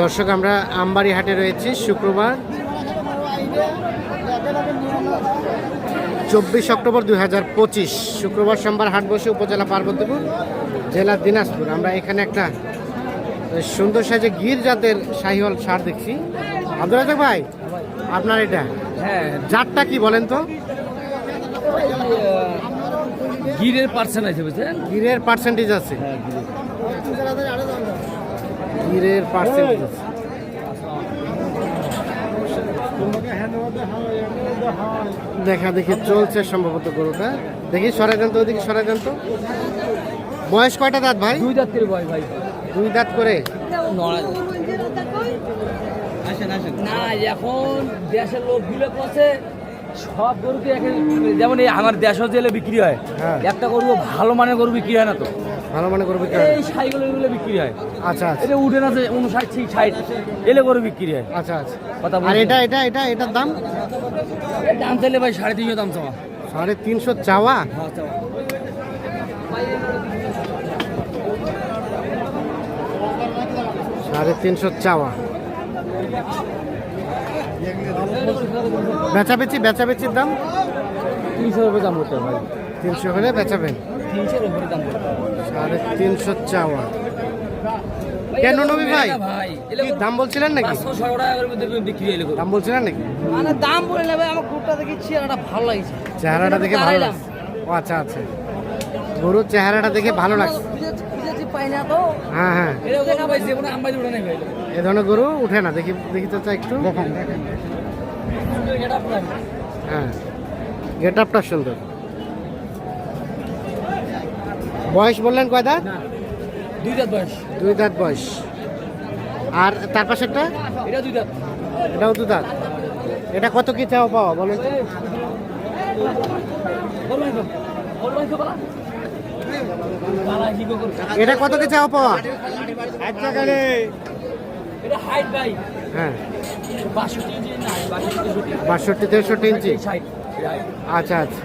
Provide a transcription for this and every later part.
দর্শক আমরা আমবাড়ি হাটে রয়েছি শুক্রবার। চব্বিশ অক্টোবর দুই হাজার পঁচিশ শুক্রবার সোমবার হাট বসে উপজেলা পার্বতীপুর জেলা দিনাজপুর। আমরা এখানে একটা সুন্দর সাজে গির জাতের শাহিওয়াল সার দেখছি। আব্দুল রাজাক ভাই আপনার এটা? হ্যাঁ। জাতটা কি বলেন তো? গিরের পার্সেন্টেজ আছে গিরের পার্সেন্টেজ আছে। গিরের পার্সেন্টেজ দেখা দেখি চলছে সম্ভবত গরুটা। দেখি সরাই দেন তো ওইদিকে সরাই তো। বয়স কয়টা দাঁত ভাই? দুই জাতের বয় ভাই। দুই দাঁত করে? না এখন দেশের লোকগুলো করছে সব গরুতে এখন যেমন এই আমার দেশ জেলে বিক্রি হয় হ্যাঁ। একটা গরু ভালো মানের গরু বিক্রি হয় না তো। ভালো মানের গরু বিক্রি হয়? এই সাইকেলগুলো বিক্রি হয়। আচ্ছা আচ্ছা। এটা উঠে না উনষাট সেই ষাট এলে গরু বিক্রি হয়। আচ্ছা আচ্ছা। কথা আর এটা এটা এটা এটার দাম? দাম চাইলে ভাই সাড়ে তিনশো দাম চাওয়া। সাড়ে তিনশো চাওয়া? হ্যাঁ চাওয়া। সাড়ে তিনশো চাওয়া। বেচাবেচি বেচাবেচির দাম? তিনশো রুপে দাম করতে ভাই। তিনশো হলে বেচাবেন? সাড়ে তিনশো চাওয়া। কেন নবী ভাই? ভাই দাম বলছিলেন নাকি? দাম বলছিলেন নাকি? মানে দাম বলে নেবে আমার গ্রুপটা দেখি চেহারাটা ভালো লাগছে। চেহারাটা দেখে ভালো লাগছে। ও আচ্ছা আচ্ছা। গরুর চেহারাটা দেখে ভালো লাগছে। না হ্যাঁ হ্যাঁ। এ ধরনের গরু উঠে না দেখি দেখি তো চা একটু। হ্যাঁ। গেট আপটা সুন্দর। বয়স বললেন কয় দাঁত? দুই দাঁত বয়স। দুই দাঁত বয়স। আর তার পাশেরটা? এটা দুই দাঁত। এটাও দু দাঁত। এটা কত কি চাও পাওয়া বলেন তো? গরু মাংস গরু মাংস বলা বালা হিগো গরু এটা কত কি চাও পাওয়া? এটা হ্যাঁ। বাষট্টি ইঞ্চি তেষট্টি ইঞ্চি? আচ্ছা আচ্ছা।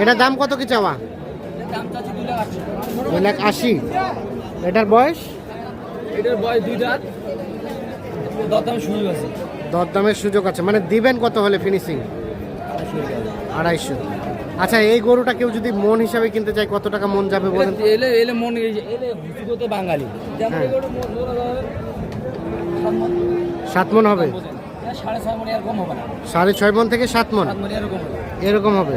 এটার দাম কত কি চাওয়া? দুই লাখ আশি। এটার বয়স? এটার বয়স দুই দাঁত। দরদাম সুযোগ আছে। দরদামের সুযোগ আছে। মানে দিবেন কত হলে ফিনিশিং আড়াইশো। আচ্ছা এই গরুটা কেউ যদি মন হিসাবে কিনতে চায় কত টাকা মন যাবে বলেন? এলে এলে মন এলে ভুতুকতে বাঙালি। যেমন হ্যাঁ। সাত। মন। হবে? সাড়ে ছয় মন থেকে সাত মন? এরকম হবে।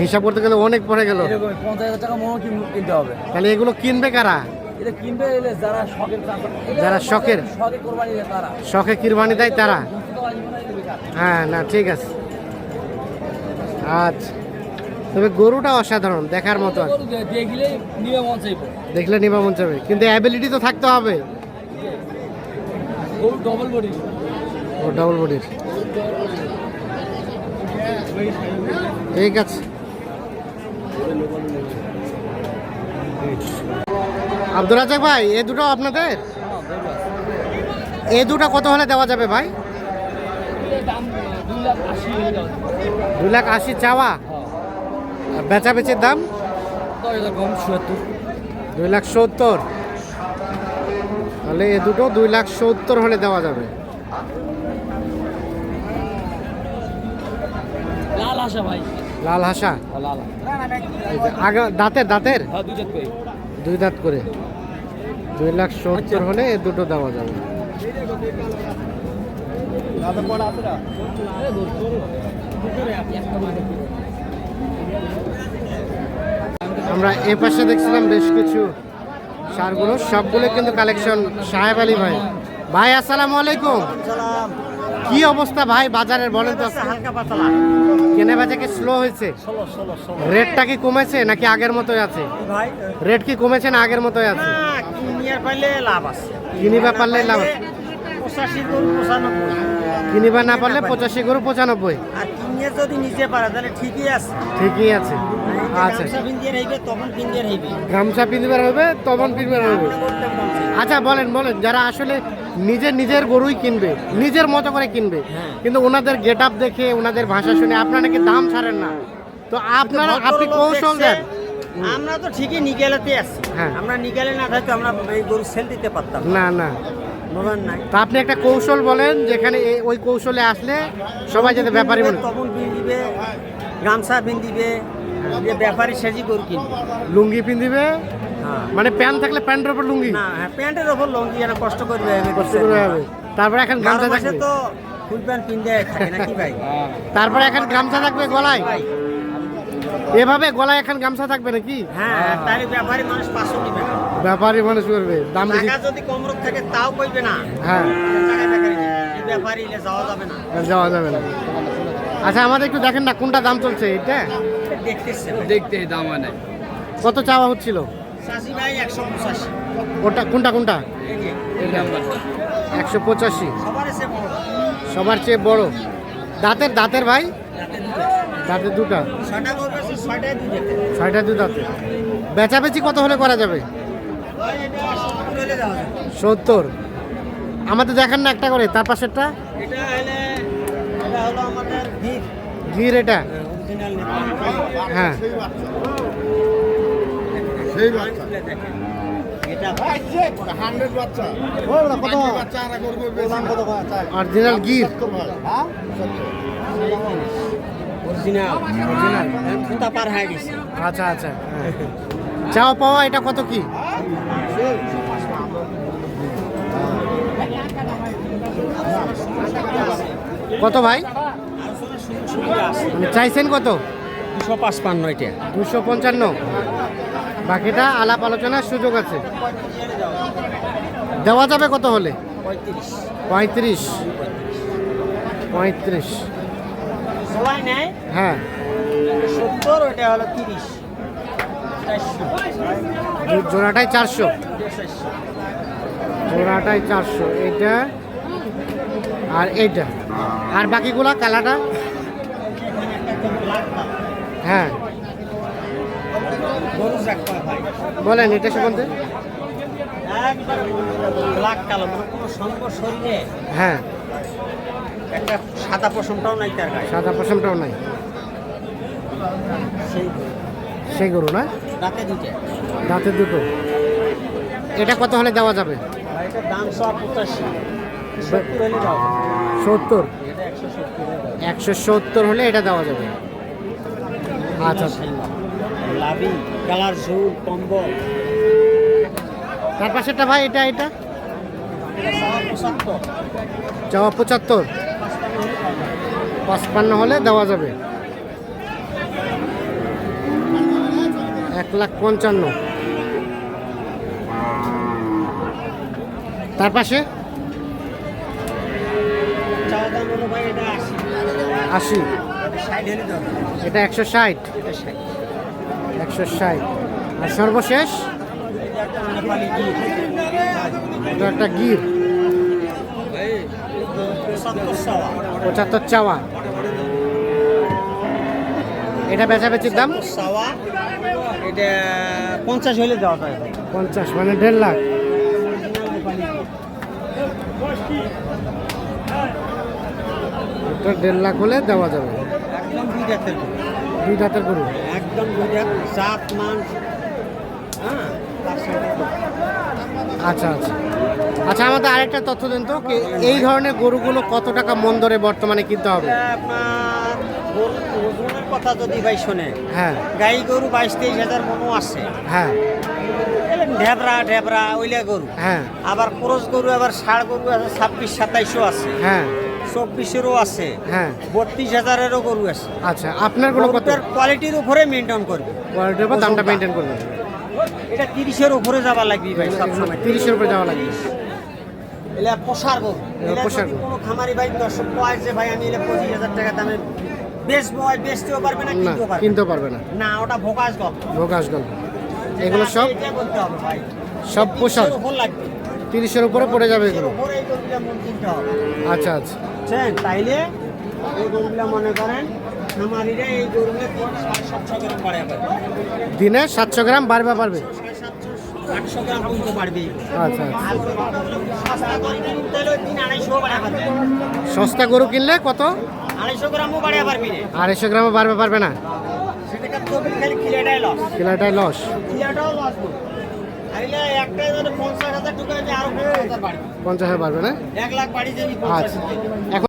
হিসাব করতে গেলে অনেক পড়ে গেল। তাহলে এগুলো কিনবে কারা? যারা শখের শখে কিরবানি দেয় তারা। হ্যাঁ না ঠিক আছে। আচ্ছা। তবে গরুটা অসাধারণ দেখার মতো দেখলে নিবে মন যাবে কিন্তু অ্যাবিলিটি তো থাকতে হবে। গরু ডবল বডি ও ডাবল বডির ঠিক আছে। আব্দুল রাজাক ভাই এ দুটো আপনাদের? এ দুটো কত হলে দেওয়া যাবে ভাই? দাম দু লাখ আশি চাওয়া। আর বেচা বেচির দাম? দুই লাখ সত্তর। তাহলে এ দুটো দুই লাখ সত্তর হলে দেওয়া যাবে। লাল আশা ভাই। লাল হাসা? লাল এই যে আগা দাঁতের দাঁতের? হ্যাঁ দুই দুই দাঁত করে। দুই লাখ সত্তর হলে এ দুটো দেওয়া যাবে। আমরা এ পাশে দেখছিলাম বেশ কিছু সারগুলো। সবগুলো কিন্তু কালেকশন সাহেব আলী ভাই। ভাই আসসালামু আলাইকুম। কি অবস্থা ভাই বাজারের বলেন তো কেনে বেচা কি স্লো হয়েছে? রেটটা কি কমেছে নাকি আগের মতোই আছে? ভাই রেট কি কমেছে না আগের মতোই আছে? না কিনিয়ার পাইলে লাভ আছে। কিনিবা পারলে লাভ আছে। কিনিবা না পারলে পঁচাশি গরু পঁচানব্বই। যদি পারে তাহলে ঠিকই আছে। ঠিকই আছে। আচ্ছা। গামছা পিন্দিয়ে হইবে তখন পিন্দিয়ে হইবে। গামছা পিনবার হবে তখন পিনবার হবে। আচ্ছা বলেন বলেন যারা আসলে নিজের নিজের গরুই কিনবে নিজের মতো করে কিনবে কিন্তু ওনাদের গেট আপ দেখে ওনাদের ভাষা শুনে আপনারা নাকি দাম ছাড়েন না? তো আপনারা আপনি কৌশল দেন। আমরা তো ঠিকই নিকেলেতে আছি। হ্যাঁ। আমরা নিকেলে না থাকতো আমরা এই গরু সেল দিতে পারতাম না। না। নাই তা আপনি একটা কৌশল বলেন যেখানে ওই কৌশলে আসলে সবাই যাতে ব্যাপারী মনে তখন দিবে গামছা বিন দিবে যে ব্যাপারী সেজি কিনবে। লুঙ্গি পিন্দিবে? হ্যাঁ। মানে প্যান্ট থাকলে প্যান্টের উপর লুঙ্গি? না হ্যাঁ প্যান্টের ওপর লুঙ্গি যেন কষ্ট করবে কষ্ট করে হবে তারপরে এখন গামছা থাকবে? তো ফুল প্যান্ট কিনতে থাকে নাকি ভাই? তারপরে এখন গামছা থাকবে গলায়? এভাবে গলায় এখন গামছা থাকবে নাকি? হ্যাঁ ব্যাপারী মানুষ পাঁচশো নিবে ব্যাপারী মানুষ করবে দাম টাকা যদি কম রোগ থাকে তাও কইবে না। হ্যাঁ। ব্যাপারী এলে যাওয়া যাবে না। যাওয়া যাবে না। আচ্ছা আমাদের একটু দেখেন না কোনটা দাম চলছে এটা দেখতেছে দেখতে দাম নাই কত চাওয়া হচ্ছিল? ভাই একশো পঁচাশি। ওটা কোনটা কোনটা? একশো পঁচাশি। সবার এসে বড়। সবার চেয়ে বড়। দাঁতের দাঁতের ভাই? দাঁতের দুটা। ছয়টায় দুই দেখতে ছয়টা দু দাঁতে। বেচাবেচি কত হলে করা যাবে? সত্তর। আমাদের দেখান না একটা করে তার পাশেরটা? ঘির। এটা? হ্যাঁ। সেই অরিজিনাল গির অরিজিনাল অরিজিনাল পার হয়ে গেছে আচ্ছা আচ্ছা। চাওয়া পাওয়া এটা কত কি? কত ভাই? মানে চাইছেন কত? দুশো পাঁচপান্ন এটা। দুশো পঞ্চান্ন। বাকিটা আলাপ আলোচনার সুযোগ আছে। দেওয়া যাবে কত হলে? পঁয়ত্রিশ। পঁয়ত্রিশ। পঁয়ত্রিশ। সবাই নেয়? হ্যাঁ। সত্তর ওইটা হলো তিরিশ। জোড়াটাই চারশো। জোড়াটাই চারশো। এইটা আর এইটা। আর বাকিগুলা কালাটা হ্যাঁ। বলেন এটা সম্বন্ধে। মানে হ্যাঁ। একটা সাদা পশমটাও নাই তার গায়ে। সাদা পশমটাও নাই। সেই সেই গরু না? রাতে দুটো। দাঁতে দুটো। এটা কত হলে দেওয়া যাবে? ভাই দাম সব পঁচাশি। সত্তর একশো সত্তর হলে এটা দেওয়া যাবে। আচ্ছা। লাভি কালার ঝুল কম্বল। তার পাশেরটা ভাই এটা এটা? চাওয়া পঁচাত্তর। পাঁচপান্ন হলে দেওয়া যাবে। এক লাখ পঞ্চান্ন। তার পাশে? আশি। এটা একশো ষাট। এটা একশো ষাট। আর সর্বশেষ? এটা একটা নেপালি গির এটা একটা গির পঁচাত্তর চাওয়া। এটা বেচাবেচির দাম? সাওয়া এটা পঞ্চাশ হলে দেওয়া যায়। পঞ্চাশ মানে দেড় লাখ। এটা দেড় লাখ হলে দেওয়া যাবে। একদম দুই গরু। দুই দাঁতের গরু। একদম দুই জাত জাত মান। হ্যাঁ আচ্ছা আচ্ছা। আচ্ছা আমাদের আরেকটা তথ্য দেন তো এই ধরনের গরুগুলো কত টাকা মন দরে বর্তমানে কিনতে হবে? আপনার গরু ওজনের কথা যদি ভাই শোনে হ্যাঁ। গাই গরু বাইশ তেইশ হাজার মনো আছে। হ্যাঁ। ঢেবরা ঢেবরা ওইলা গরু। হ্যাঁ। আবার ক্রোস গরু আবার ষাড় গরু আছে ছাব্বিশ সাতাইশও আছে। হ্যাঁ। চব্বিশেরও আছে। হ্যাঁ। বত্রিশ হাজারেরও গরু আছে। আচ্ছা আপনার কত? কোয়ালিটির উপরে মেনটেন করবে। কোয়ালিটির উপর দামটা মেনটেন করবেন এটা তিরিশের উপরে যাবা লাগবে ভাই সবসময়। তিরিশের উপরে যাওয়া লাগবে। এলে পোষার গরু। এলে পোষার কোনো খামারি ভাই দর্শক কয় যে ভাই আমি এলে পঁচিশ হাজার টাকা দামে বেচবো হয় বেচতেও পারবে না কিনতেও পারবে কিনতে পারবে না। না ওটা ভোকাস গল্প। ভোগাস গল্প। এগুলো সব সব পোশাক তিরিশের উপর পড়ে যাবে এগুলো। আচ্ছা আচ্ছা। বুঝছেন? তাইলে এই গরুগুলা মনে করেন খামারিরা এই গরুগুলো দিনে সাতশো গ্রাম বাড়বে পারবে আটশো গ্রাম পর্যন্ত বাড়বে আচ্ছা আচ্ছা। সস্তা গরু কিনলে কত? আড়াইশো গ্রামও বাড়া পারবি আড়াইশো গ্রামও বাড়বে পারবে না? কিলাটাই লস পঞ্চাশ হাজার টাকা আমি পঞ্চাশ হাজার বাড়ি পঞ্চাশ হাজার পারবে না? এক লাখ বাড়ি আচ্ছা। এখন